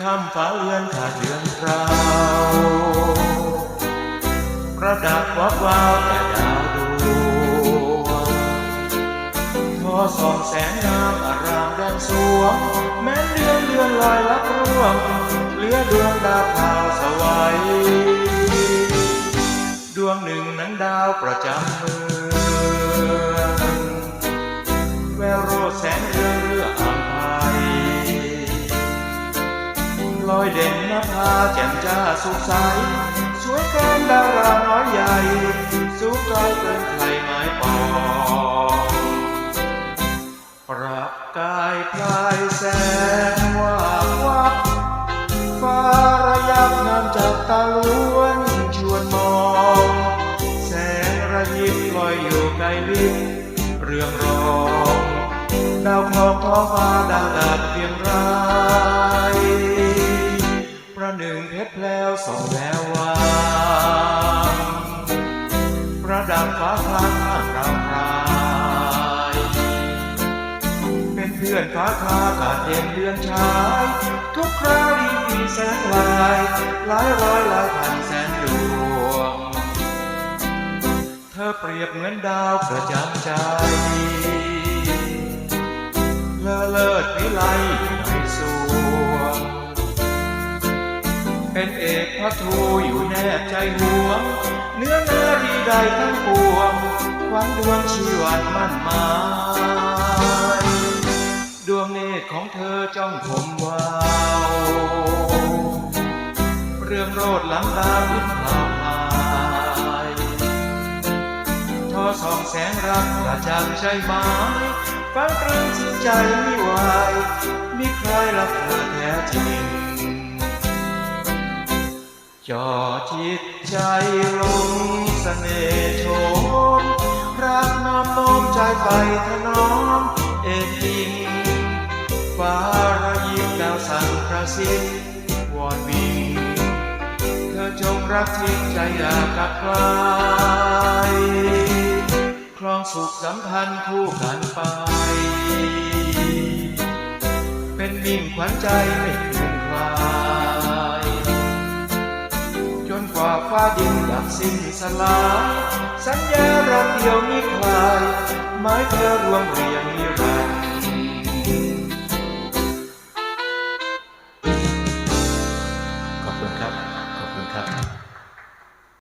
ค่ำฟ้าเลือนขาดเดือนราวประดับวับวาวแต่ดาวดวงทอสองแสงงามอารามแดงสวงแม้เดือนเดือนลอยลับร่วงเหลือดวงดาวขาวสวัยดวงหนึ่งนั้นดาวประจำเมืองแววโรดแสง ยเด่นนภาแจ่มจ้าสุขใส สวยเกินดาราน้อยใหญ่ สูงไกลเกินใครหมายปองประกายพลายแสงวาบวับฟ้าระยับงามจากตาล้วนชวนมอง แสงระยิบลอยอยู่ไกลลิบเรื่องรอง ดาวคลองท้องฟ้าดังดาบเพียงรป ดับฟ้าคลางข้างดาวพรายเป็นเพื่อนฟ้าคาขาเด่นเดือนชาย ทุกคราดีมีแสงลายหลายร้อยหลายพันแสนดวง เธอเปรียบเหมือนดาวประจำใจเลอเลิศวิไลในสวง เป็นเอกพระทูอยู่แนบใจหวงเนื้อนารีใดทั้งปวงหวังดวงชีวันมั่นหมายดวงเนตรของเธอจ้องผมวาวเรื่องโรดหลังดาววิพาพายทอสองแสงรักกระจ่างใช่ไหมฟังตรึงสิ้นใจไม่ไหวมีใครรักเธอแท้จริง จอจิตใจลงเสน่ห์โชมรักน้อมน้อมใจไปถนอมเอ็นยิงฟ้าระยิบดาวสั่งกระซิบวอนวิงเธอจงรักทิ้งใจอย่ากับใครครองสุขสัมพันธ์คู่กันไป เป็นมิ่งขวัญใจไม่เปลี่ยนคลาย นกว่าฟ้าดินดับสิ้นสลายสัญญารักเดียวมิคลายหมายเธอรวมเรียงนิรันดร์ขอบคุณครับ ขอบคุณครับ